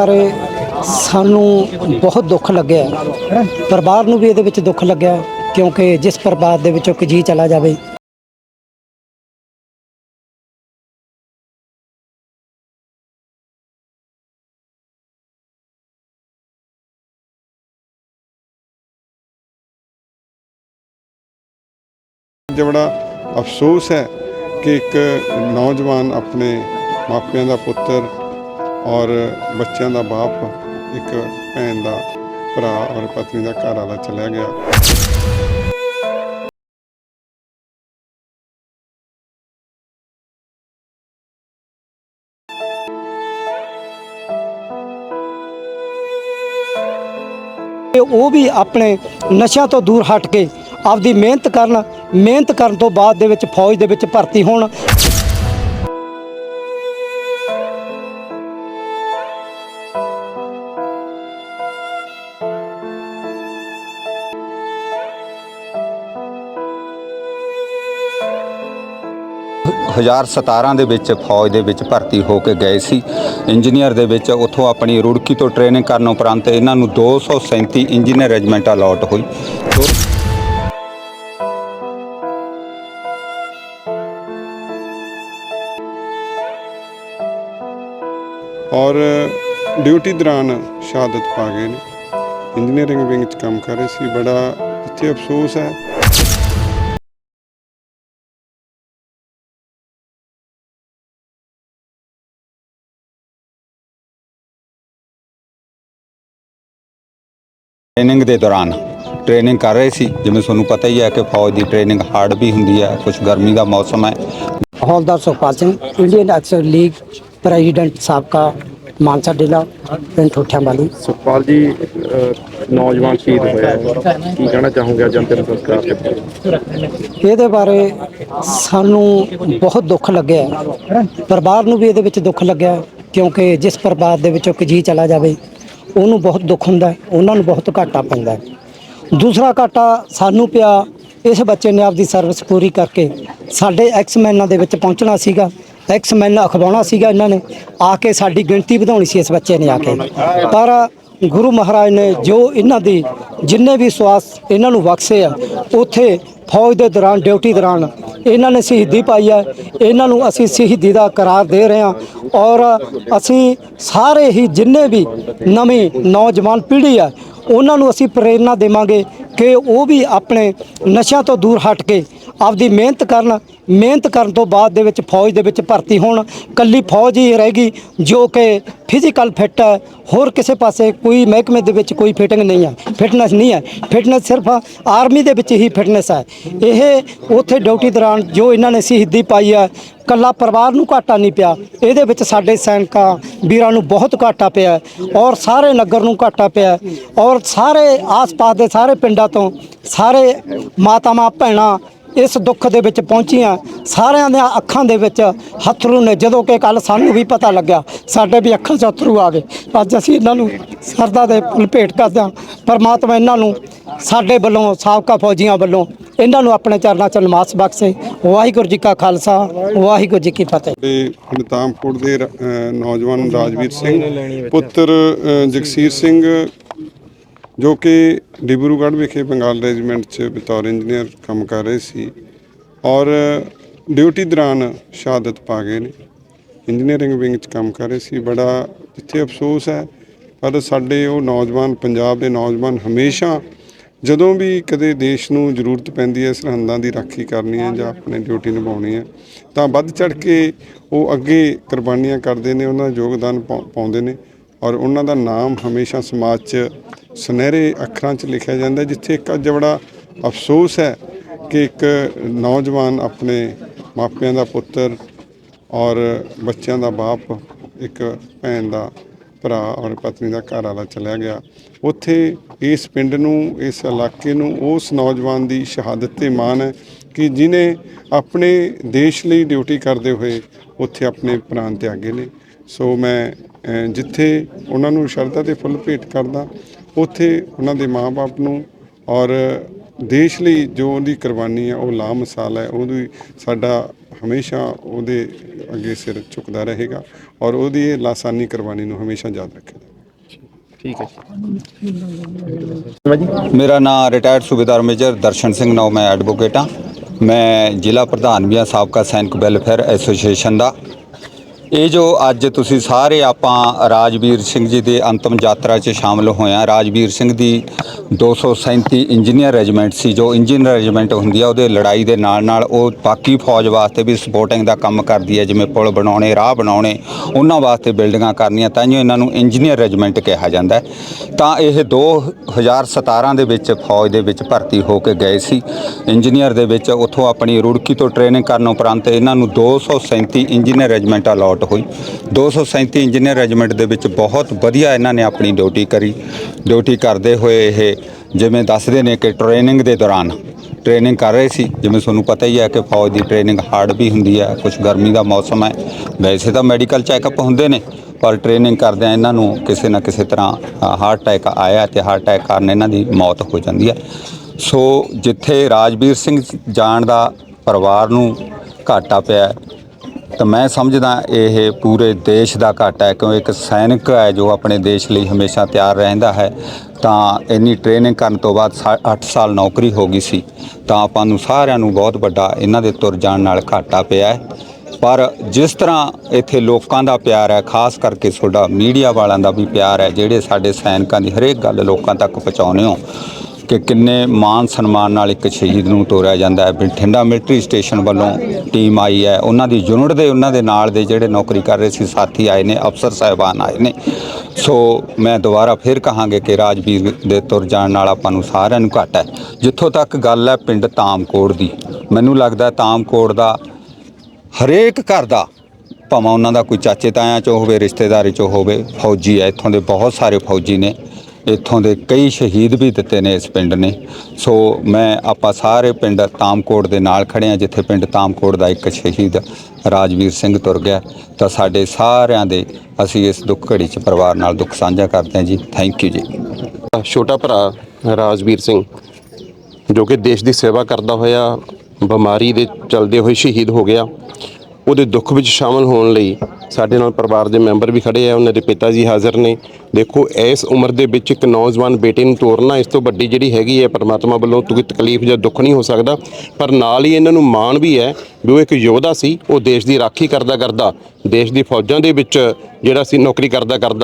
ਬਾਰੇ ਸਾਨੂੰ ਬਹੁਤ ਦੁੱਖ ਲੱਗਿਆ ਪਰਿਵਾਰ ਨੂੰ ਵੀ ਇਹਦੇ ਵਿੱਚ ਦੁੱਖ ਲੱਗਿਆ ਕਿਉਂਕਿ ਜਿਸ ਪਰਿਵਾਰ ਦੇ ਵਿੱਚੋਂ ਇੱਕ ਜੀ ਚਲਾ ਜਾਵੇ। ਅੱਜ ਬੜਾ ਅਫਸੋਸ ਹੈ ਕਿ ਇੱਕ ਨੌਜਵਾਨ ਆਪਣੇ ਮਾਪਿਆਂ ਦਾ ਪੁੱਤਰ ਔਰ ਬੱਚਿਆਂ ਦਾ ਬਾਪ, ਇੱਕ ਭੈਣ ਦਾ ਭਰਾ ਔਰ ਪਤਨੀ ਦਾ ਘਰ ਵਾਲਾ ਚਲਿਆ ਗਿਆ। ਤੇ ਉਹ ਵੀ ਆਪਣੇ ਨਸ਼ਿਆਂ ਤੋਂ ਦੂਰ ਹਟ ਕੇ ਆਪਦੀ ਮਿਹਨਤ ਕਰਨ ਮਿਹਨਤ ਕਰਨ ਤੋਂ ਬਾਅਦ ਦੇ ਵਿੱਚ ਫੌਜ ਦੇ ਵਿੱਚ ਭਰਤੀ ਹੋਣ। ਹਜ਼ਾਰ 17 ਦੇ ਵਿੱਚ ਫੌਜ ਦੇ ਵਿੱਚ ਭਰਤੀ ਹੋ ਕੇ ਗਏ ਸੀ। ਇੰਜੀਨੀਅਰ ਦੇ ਵਿੱਚ ਉੱਥੋਂ ਆਪਣੀ ਰੁੜਕੀ ਤੋਂ ਟ੍ਰੇਨਿੰਗ ਕਰਨ ਉਪਰੰਤ ਇਹਨਾਂ ਨੂੰ 237 ਇੰਜੀਨੀਅਰ ਰੈਜੀਮੈਂਟ ਅਲਾਟ ਹੋਈ। ਔਰ ਡਿਊਟੀ ਦੌਰਾਨ ਸ਼ਹਾਦਤ ਪਾ ਗਏ ਨੇ। ਇੰਜੀਨੀਅਰਿੰਗ ਵਿੰਗ 'ਚ ਕੰਮ ਕਰ ਰਹੇ ਸੀ। ਬੜਾ ਇੱਥੇ ਅਫਸੋਸ ਹੈ ਟ੍ਰੇਨਿੰਗ ਦੇ ਦੌਰਾਨ ਟ੍ਰੇਨਿੰਗ ਕਰ ਰਹੇ ਸੀ ਜਿਵੇਂ ਤੁਹਾਨੂੰ ਪਤਾ ਹੀ ਹੈ ਕਿ ਫੌਜ ਦੀ ਟ੍ਰੇਨਿੰਗ ਹਾਰਡ ਵੀ ਹੁੰਦੀ ਹੈ ਕੁਝ ਗਰਮੀ ਦਾ ਮੌਸਮ ਹੈ ਹੌਲਦਾਰ ਸੁਖਪਾਲ ਸਿੰਘ ਇੰਡੀਅਨ ਐਕਸਰ ਲੀਗ ਪ੍ਰੈਜ਼ੀਡੈਂਟ ਸਾਬਕਾ ਮਾਨਸਾ ਜ਼ਿਲ੍ਹਾ ਪਿੰਡ ਠੋਠਿਆਂ ਵਾਲੀ ਸੁਖਪਾਲ ਜੀ ਅਹ, ਨੌਜਵਾਨ ਸ਼ਹੀਦ ਹੋਇਆ ਹੈ। ਕੀ ਕਹਿਣਾ ਚਾਹੋਗੇ ਅੱਜ ਅੰਤਿਮ ਸੰਸਕਾਰ ਬਾਰੇ? ਇਹਦੇ ਬਾਰੇ ਸਾਨੂੰ ਬਹੁਤ ਦੁੱਖ ਲੱਗਿਆ ਹੈ। ਪਰਿਵਾਰ ਨੂੰ ਵੀ ਇਹਦੇ ਵਿੱਚ ਦੁੱਖ ਲੱਗਿਆ ਹੈ, ਕਿਉਂਕਿ ਜਿਸ ਪਰਿਵਾਰ ਦੇ ਵਿੱਚੋਂ ਇੱਕ ਜੀ ਚਲਾ ਜਾਵੇ ਉਹਨੂੰ ਬਹੁਤ ਦੁੱਖ ਹੁੰਦਾ ਹੈ, ਉਹਨਾਂ ਨੂੰ ਬਹੁਤ ਘਾਟਾ ਪੈਂਦਾ ਹੈ। ਦੂਸਰਾ ਘਾਟਾ ਸਾਨੂੰ ਪਿਆ ਇਸ ਬੱਚੇ ਨੇ ਆਪਦੀ ਸਰਵਿਸ ਪੂਰੀ ਕਰਕੇ ਸਾਡੇ ਐਕਸਮੈਨਾਂ ਦੇ ਵਿੱਚ ਪਹੁੰਚਣਾ ਸੀਗਾ ਐਕਸਮੈਨ ਅਖਵਾਉਣਾ ਸੀਗਾ ਇਹਨਾਂ ਨੇ ਆ ਕੇ ਸਾਡੀ ਗਿਣਤੀ ਵਧਾਉਣੀ ਸੀ ਇਸ ਬੱਚੇ ਨੇ ਆ ਕੇ। ਪਰ ਗੁਰੂ ਮਹਾਰਾਜ ਨੇ ਜੋ ਇਹਨਾਂ ਦੀ ਜਿੰਨੇ ਵੀ ਸਵਾਸ ਇਹਨਾਂ ਨੂੰ ਬਖਸ਼ੇ ਆ ਉੱਥੇ ਫੌਜ ਦੇ ਦੌਰਾਨ, ਡਿਊਟੀ ਦੌਰਾਨ ਇਹਨਾਂ ਨੇ ਸ਼ਹੀਦੀ ਪਾਈ ਹੈ। ਇਹਨਾਂ ਨੂੰ ਅਸੀਂ ਸ਼ਹੀਦੀ ਦਾ ਕਰਾਰ ਦੇ ਰਹੇ ਹਾਂ ਔਰ ਅਸੀਂ ਸਾਰੇ ਹੀ ਜਿੰਨੇ ਵੀ ਨਵੀਂ ਨੌਜਵਾਨ ਪੀੜ੍ਹੀ ਹੈ, ਉਹਨਾਂ ਨੂੰ ਅਸੀਂ ਪ੍ਰੇਰਣਾ ਦੇਵਾਂਗੇ ਕਿ ਉਹ ਵੀ ਆਪਣੇ ਨਸ਼ਿਆਂ ਤੋਂ ਦੂਰ ਹਟ ਕੇ ਆਪਦੀ ਮਿਹਨਤ ਕਰਨ ਮਿਹਨਤ ਕਰਨ ਤੋਂ ਬਾਅਦ ਦੇ ਵਿੱਚ ਫੌਜ ਦੇ ਵਿੱਚ ਭਰਤੀ ਹੋਣ। ਕੱਲੀ ਫੌਜ ਹੀ ਰਹੇਗੀ ਜੋ ਕਿ ਫਿਜ਼ੀਕਲ ਫਿੱਟ ਹੈ। ਹੋਰ ਕਿਸੇ ਪਾਸੇ ਕੋਈ ਮਹਿਕਮੇ ਦੇ ਵਿੱਚ ਕੋਈ ਫਿਟਿੰਗ ਨਹੀਂ ਹੈ। ਫਿਟਨੈਸ ਨਹੀਂ ਹੈ। ਫਿਟਨੈਸ ਸਿਰਫ ਆਰਮੀ ਦੇ ਵਿੱਚ ਹੀ ਫਿਟਨੈਸ ਹੈ। ਇਹ ਉੱਥੇ ਡਿਊਟੀ ਦੌਰਾਨ ਜੋ ਇਹਨਾਂ ਨੇ ਸ਼ਹੀਦੀ ਪਾਈ ਹੈ ਕੱਲਾ ਪਰਿਵਾਰ ਨੂੰ ਘਾਟਾ ਨਹੀਂ ਪਿਆ, ਇਹਦੇ ਵਿੱਚ ਸਾਡੇ ਸੈਨਿਕਾਂ ਵੀਰਾਂ ਨੂੰ ਬਹੁਤ ਘਾਟਾ ਪਿਆ ਔਰ ਸਾਰੇ ਨਗਰ ਨੂੰ ਘਾਟਾ ਪਿਆ ਔਰ ਸਾਰੇ ਆਸ-ਪਾਸ ਦੇ ਸਾਰੇ ਪਿੰਡਾਂ ਤੋਂ ਸਾਰੇ ਮਾਤਾਵਾਂ ਭੈਣਾਂ ਇਸ ਦੁੱਖ ਦੇ ਵਿੱਚ ਪਹੁੰਚੀਆਂ। ਸਾਰਿਆਂ ਦੀਆਂ ਅੱਖਾਂ ਦੇ ਵਿੱਚ ਹੱਥਰੂ ਨੇ, ਜਦੋਂ ਕਿ ਕੱਲ ਸਾਨੂੰ ਵੀ ਪਤਾ ਲੱਗਿਆ, ਸਾਡੇ ਵੀ ਅੱਖਾਂ 'ਚ ਹੱਥਰੂ ਆ ਗਏ। ਅੱਜ ਅਸੀਂ ਇਹਨਾਂ ਨੂੰ ਸਰਦਾ ਦੇ ਫੁੱਲ ਭੇਟ ਕਰਦੇ ਹਾਂ। ਪਰਮਾਤਮਾ ਇਹਨਾਂ ਨੂੰ ਸਾਡੇ ਵੱਲੋਂ, ਸਾਬਕਾ ਫੌਜੀਆਂ ਵੱਲੋਂ ਇਹਨਾਂ ਨੂੰ ਆਪਣੇ ਚਰਨਾਂ 'ਚ ਨਮਾਜ਼ ਬਖਸ਼ੇ। ਵਾਹਿਗੁਰੂ ਜੀ ਕਾ ਖਾਲਸਾ, ਵਾਹਿਗੁਰੂ ਜੀ ਕੀ ਫਤਿਹ। ਤੇ ਹਨਤਾਮਪੁਰ ਦੇ ਨੌਜਵਾਨ ਰਾਜਵੀਰ ਸਿੰਘ, ਪੁੱਤਰ ਜਗਸੀਰ ਸਿੰਘ, ਜੋ ਕਿ ਡਿਬਰੂਗੜ੍ਹ ਵਿਖੇ ਬੰਗਾਲ ਰੈਜੀਮੈਂਟ 'ਚ ਬਤੌਰ ਇੰਜੀਨੀਅਰ ਕੰਮ ਕਰ ਰਹੇ ਸੀ ਔਰ ਡਿਊਟੀ ਦੌਰਾਨ ਸ਼ਹਾਦਤ ਪਾ ਗਏ ਨੇ। ਇੰਜੀਨੀਅਰਿੰਗ ਵਿੰਗ 'ਚ ਕੰਮ ਕਰ ਰਹੇ ਸੀ। ਬੜਾ ਇੱਥੇ ਅਫਸੋਸ ਹੈ, ਪਰ ਸਾਡੇ ਉਹ ਨੌਜਵਾਨ, ਪੰਜਾਬ ਦੇ ਨੌਜਵਾਨ ਹਮੇਸ਼ਾ ਜਦੋਂ ਵੀ ਕਦੇ ਦੇਸ਼ ਨੂੰ ਜ਼ਰੂਰਤ ਪੈਂਦੀ ਹੈ, ਸਰਹੰਦਾਂ ਦੀ ਰਾਖੀ ਕਰਨੀ ਹੈ ਜਾਂ ਆਪਣੇ ਡਿਊਟੀ ਨਿਭਾਉਣੀ ਹੈ, ਤਾਂ ਵੱਧ ਚੜ ਕੇ ਉਹ ਅੱਗੇ ਕੁਰਬਾਨੀਆਂ ਕਰਦੇ ਨੇ, ਉਹਨਾਂ ਦਾ ਯੋਗਦਾਨ ਪਾਉ- ਪਾਉਂਦੇ ਨੇ ਔਰ ਉਹਨਾਂ ਦਾ ਨਾਮ ਹਮੇਸ਼ਾ ਸਮਾਜ 'ਚ ਸੁਨਹਿਰੇ ਅੱਖਰਾਂ 'ਚ ਲਿਖਿਆ ਜਾਂਦਾ ਜਿੱਥੇ ਇੱਕ ਅੱਜ ਬੜਾ ਅਫਸੋਸ ਹੈ ਕਿ ਇੱਕ ਨੌਜਵਾਨ ਆਪਣੇ ਮਾਪਿਆਂ ਦਾ ਪੁੱਤਰ ਔਰ ਬੱਚਿਆਂ ਦਾ ਬਾਪ, ਇੱਕ ਭੈਣ ਦਾ ਭਰਾ ਔਰ ਪਤਨੀ ਦਾ ਘਰ ਵਾਲਾ ਚਲਿਆ ਗਿਆ। ਉੱਥੇ ਇਸ ਪਿੰਡ ਨੂੰ, ਇਸ ਇਲਾਕੇ ਨੂੰ ਉਸ ਨੌਜਵਾਨ ਦੀ ਸ਼ਹਾਦਤ ਤੇ ਮਾਣ ਹੈ ਕਿ ਜਿਨੇ ਆਪਣੇ ਦੇਸ਼ ਲਈ ਡਿਊਟੀ ਕਰਦੇ ਹੋਏ ਉੱਥੇ ਆਪਣੇ ਪ੍ਰਾਣ ਤਿਆਗੇ ਨੇ। ਸੋ ਮੈਂ ਜਿੱਥੇ ਉਹਨਾਂ ਨੂੰ ਸ਼ਰਧਾ ਤੇ ਫੁੱਲ ਭੇਟ ਕਰਦਾ, ਉੱਥੇ ਉਹਨਾਂ ਦੇ ਮਾਪੇ ਨੂੰ ਔਰ ਦੇਸ਼ ਲਈ ਜੋ ਉਹਦੀ ਕੁਰਬਾਨੀ ਹੈ ਉਹ ਲਾ ਮਿਸਾਲ ਹੈ ਉਹਦੀ ਸਾਡਾ ਹਮੇਸ਼ਾ ਉਹਦੇ ਅੱਗੇ ਸਿਰ ਝੁਕਦਾ ਰਹੇਗਾ ਔਰ ਉਹਦੀ ਇਹ ਲਾਸਾਨੀ ਕੁਰਬਾਨੀ ਨੂੰ ਹਮੇਸ਼ਾ ਯਾਦ ਰੱਖੇਗਾ। ਠੀਕ ਹੈ ਜੀ। ਮੇਰਾ ਨਾਮ ਰਿਟਾਇਰਡ ਸੂਬੇਦਾਰ ਮੇਜਰ ਦਰਸ਼ਨ ਸਿੰਘ ਨਾਮ ਮੈਂ ਐਡਵੋਕੇਟ ਹਾਂ। ਮੈਂ ਜ਼ਿਲ੍ਹਾ ਪ੍ਰਧਾਨ ਵੀ ਹਾਂ ਸਾਬਕਾ ਸੈਨਿਕ ਵੈਲਫੇਅਰ ਐਸੋਸੀਏਸ਼ਨ ਦਾ। ਇਹ ਜੋ ਅੱਜ ਤੁਸੀਂ ਸਾਰੇ ਆਪਾਂ ਰਾਜਵੀਰ ਸਿੰਘ ਜੀ ਦੇ ਅੰਤਮ ਯਾਤਰਾ 'ਚ ਸ਼ਾਮਲ ਹੋਏ ਹਾਂ। ਰਾਜਵੀਰ ਸਿੰਘ ਦੀ 237 ਇੰਜੀਨੀਅਰ ਰੈਜੀਮੈਂਟ ਸੀ, ਜੋ ਇੰਜੀਨੀਅਰ ਰੈਜੀਮੈਂਟ ਹੁੰਦੀ ਆ, ਉਹਦੇ ਲੜਾਈ ਦੇ ਨਾਲ ਨਾਲ ਉਹ ਬਾਕੀ ਫੌਜ ਵਾਸਤੇ ਵੀ ਸਪੋਰਟਿੰਗ ਦਾ ਕੰਮ ਕਰਦੀ ਹੈ ਜਿਵੇਂ ਪੁਲ ਬਣਾਉਣੇ, ਰਾਹ ਬਣਾਉਣੇ, ਉਹਨਾਂ ਵਾਸਤੇ ਬਿਲਡਿੰਗਾਂ ਕਰਨੀਆਂ, ਤਾਂ ਜੋ ਇਹਨਾਂ ਨੂੰ ਇੰਜੀਨੀਅਰ ਰੈਜੀਮੈਂਟ ਕਿਹਾ ਜਾਂਦਾ ਤਾਂ ਇਹ 2017 ਦੇ ਵਿੱਚ ਫੌਜ ਦੇ ਵਿੱਚ ਭਰਤੀ ਹੋ ਕੇ ਗਏ ਸੀ। ਇੰਜੀਨੀਅਰ ਦੇ ਵਿੱਚ ਉੱਥੋਂ ਆਪਣੀ ਰੁੜਕੀ ਤੋਂ ਟ੍ਰੇਨਿੰਗ ਕਰਨ ਉਪਰੰਤ ਇਹਨਾਂ ਨੂੰ 237 ਇੰਜੀਨੀਅਰ ਰੈਜੀਮੈਂਟ ਅਲਾਟ ਹੋਈ। 237 ਇੰਜੀਨੀਅਰ ਰੈਜੀਮੈਂਟ ਦੇ ਵਿੱਚ ਬਹੁਤ ਵਧੀਆ ਇਹਨਾਂ ਨੇ ਆਪਣੀ ਡਿਊਟੀ ਕਰੀ। ਡਿਊਟੀ ਕਰਦੇ ਹੋਏ ਇਹ ਜਿਵੇਂ ਦੱਸਦੇ ਨੇ ਕਿ ਟ੍ਰੇਨਿੰਗ ਦੇ ਦੌਰਾਨ ਟ੍ਰੇਨਿੰਗ ਕਰ ਰਹੇ ਸੀ। ਜਿਵੇਂ ਤੁਹਾਨੂੰ ਪਤਾ ਹੀ ਹੈ ਕਿ ਫੌਜ ਦੀ ਟ੍ਰੇਨਿੰਗ ਹਾਰਡ ਵੀ ਹੁੰਦੀ ਹੈ ਕੁਝ ਗਰਮੀ ਦਾ ਮੌਸਮ ਹੈ। ਵੈਸੇ ਤਾਂ ਮੈਡੀਕਲ ਚੈੱਕਅਪ ਹੁੰਦੇ ਨੇ, ਪਰ ਟ੍ਰੇਨਿੰਗ ਕਰਦਿਆਂ ਇਹਨਾਂ ਨੂੰ ਕਿਸੇ ਨਾ ਕਿਸੇ ਤਰ੍ਹਾਂ ਹਾਰਟ ਅਟੈਕ ਆਇਆ ਤੇ ਹਾਰਟ ਅਟੈਕ ਕਾਰਨ ਇਹਨਾਂ ਦੀ ਮੌਤ ਹੋ ਜਾਂਦੀ ਹੈ। ਸੋ ਜਿੱਥੇ ਰਾਜਵੀਰ ਸਿੰਘ ਜਾਣ ਦਾ ਪਰਿਵਾਰ ਨੂੰ ਘਾਟਾ ਪਿਆ ਤਾਂ ਮੈਂ ਸਮਝਦਾ ਇਹ ਪੂਰੇ ਦੇਸ਼ ਦਾ ਘਾਟਾ ਹੈ ਕਿਉਂ ਇੱਕ ਸੈਨਿਕ ਹੈ ਜੋ ਆਪਣੇ ਦੇਸ਼ ਲਈ ਹਮੇਸ਼ਾ ਤਿਆਰ ਰਹਿੰਦਾ ਹੈ, ਤਾਂ ਇੰਨੀ ਟ੍ਰੇਨਿੰਗ ਕਰਨ ਤੋਂ ਬਾਅਦ 8 ਸਾਲ ਨੌਕਰੀ ਹੋ ਗਈ ਸੀ, ਤਾਂ ਆਪਾਂ ਨੂੰ ਸਾਰਿਆਂ ਨੂੰ ਬਹੁਤ ਵੱਡਾ ਇਹਨਾਂ ਦੇ ਤੁਰ ਜਾਣ ਨਾਲ ਘਾਟਾ ਪਿਆ ਹੈ। ਪਰ ਜਿਸ ਤਰ੍ਹਾਂ ਇੱਥੇ ਲੋਕਾਂ ਦਾ ਪਿਆਰ ਹੈ, ਖਾਸ ਕਰਕੇ ਤੁਹਾਡਾ ਮੀਡੀਆ ਵਾਲਿਆਂ ਦਾ ਵੀ ਪਿਆਰ ਹੈ, ਜਿਹੜੇ ਸਾਡੇ ਸੈਨਿਕਾਂ ਦੀ ਹਰੇਕ ਗੱਲ ਲੋਕਾਂ ਤੱਕ ਪਹੁੰਚਾਉਂਦੇ ਹੋ ਕਿ ਕਿੰਨੇ ਮਾਨ ਸਨਮਾਨ ਨਾਲ ਇੱਕ ਸ਼ਹੀਦ ਨੂੰ ਤੋਰਿਆ ਜਾਂਦਾ ਹੈ। ਬਠਿੰਡਾ ਮਿਲਟਰੀ ਸਟੇਸ਼ਨ ਵੱਲੋਂ ਟੀਮ ਆਈ ਹੈ। ਉਹਨਾਂ ਦੀ ਯੂਨਿਟ ਦੇ, ਉਹਨਾਂ ਦੇ ਨਾਲ ਦੇ ਜਿਹੜੇ ਨੌਕਰੀ ਕਰ ਰਹੇ ਸੀ, ਸਾਥੀ ਆਏ ਨੇ, ਅਫਸਰ ਸਾਹਿਬਾਨ ਆਏ ਨੇ। ਸੋ ਮੈਂ ਦੁਬਾਰਾ ਫਿਰ ਕਹਾਂਗੇ ਕਿ ਰਾਜਵੀਰ ਦੇ ਤੁਰ ਜਾਣ ਨਾਲ ਆਪਾਂ ਨੂੰ ਸਾਰਿਆਂ ਨੂੰ ਘੱਟ ਹੈ। ਜਿੱਥੋਂ ਤੱਕ ਗੱਲ ਹੈ ਪਿੰਡ ਤਾਮਕੋਟ ਦੀ, ਮੈਨੂੰ ਲੱਗਦਾ ਤਾਮਕੋਟ ਦਾ ਹਰੇਕ ਘਰ ਦਾ, ਭਾਵੇਂ ਉਹਨਾਂ ਦਾ ਕੋਈ ਚਾਚੇ ਤਾਇਆਂ ਚੋਂ ਹੋਵੇ, ਰਿਸ਼ਤੇਦਾਰੀ ਚੋਂ ਹੋਵੇ, ਫੌਜੀ ਹੈ, ਇੱਥੋਂ ਦੇ ਬਹੁਤ ਸਾਰੇ ਫੌਜੀ ਨੇ। ਇੱਥੋਂ ਦੇ ਕਈ ਸ਼ਹੀਦ ਵੀ ਦਿੱਤੇ ਨੇ ਇਸ ਪਿੰਡ ਨੇ। ਸੋ ਮੈਂ, ਆਪਾਂ ਸਾਰੇ ਪਿੰਡ ਤਾਮਕੋਟ ਦੇ ਨਾਲ ਖੜੇ ਹਾਂ, ਜਿੱਥੇ ਪਿੰਡ ਤਾਮਕੋਟ ਦਾ ਇੱਕ ਸ਼ਹੀਦ ਰਾਜਵੀਰ ਸਿੰਘ ਤੁਰ ਗਿਆ। ਤਾਂ ਸਾਡੇ ਸਾਰਿਆਂ ਦੇ ਅਸੀਂ ਇਸ ਦੁੱਖ ਘੜੀ 'ਚ ਪਰਿਵਾਰ ਨਾਲ ਦੁੱਖ ਸਾਂਝਾ ਕਰਦੇ ਹਾਂ ਜੀ। ਥੈਂਕ ਯੂ ਜੀ। ਛੋਟਾ ਭਰਾ ਰਾਜਵੀਰ ਸਿੰਘ, ਜੋ ਕਿ ਦੇਸ਼ ਦੀ ਸੇਵਾ ਕਰਦਾ ਹੋਇਆ, ਬਿਮਾਰੀ ਦੇ ਚਲਦੇ ਹੋਏ ਸ਼ਹੀਦ ਹੋ ਗਿਆ। ਉਹਦੇ ਦੁੱਖ ਵਿੱਚ ਸ਼ਾਮਲ ਹੋਣ ਲਈ ਸਾਡੇ ਨਾਲ ਪਰਿਵਾਰ ਦੇ ਮੈਂਬਰ ਵੀ ਖੜੇ ਆ, ਉਹਨਾਂ ਦੇ ਪਿਤਾ ਜੀ ਹਾਜ਼ਰ ਨੇ। ਦੇਖੋ, ਇਸ ਉਮਰ ਦੇ ਵਿੱਚ ਇੱਕ ਨੌਜਵਾਨ ਬੇਟੇ ਨੂੰ ਤੋਰਨਾ, ਇਸ ਤੋਂ ਵੱਡੀ ਜਿਹੜੀ ਹੈਗੀ ਹੈ ਪਰਮਾਤਮਾ ਵੱਲੋਂ ਕੋਈ ਤਕਲੀਫ ਜਾਂ ਦੁੱਖ ਨਹੀਂ ਹੋ ਸਕਦਾ, ਪਰ ਨਾਲ ਹੀ ਇਹਨਾਂ ਨੂੰ ਮਾਣ ਵੀ ਹੈ ਵੀ ਉਹ ਇੱਕ ਯੋਧਾ ਸੀ, ਉਹ ਦੇਸ਼ ਦੀ ਰਾਖੀ ਕਰਦਾ ਕਰਦਾ ਦੇਸ਼ ਦੀ ਫੌਜਾਂ ਦੇ ਵਿੱਚ ਜਿਹੜਾ ਸੀ ਨੌਕਰੀ ਕਰਦਾ ਕਰਦਾ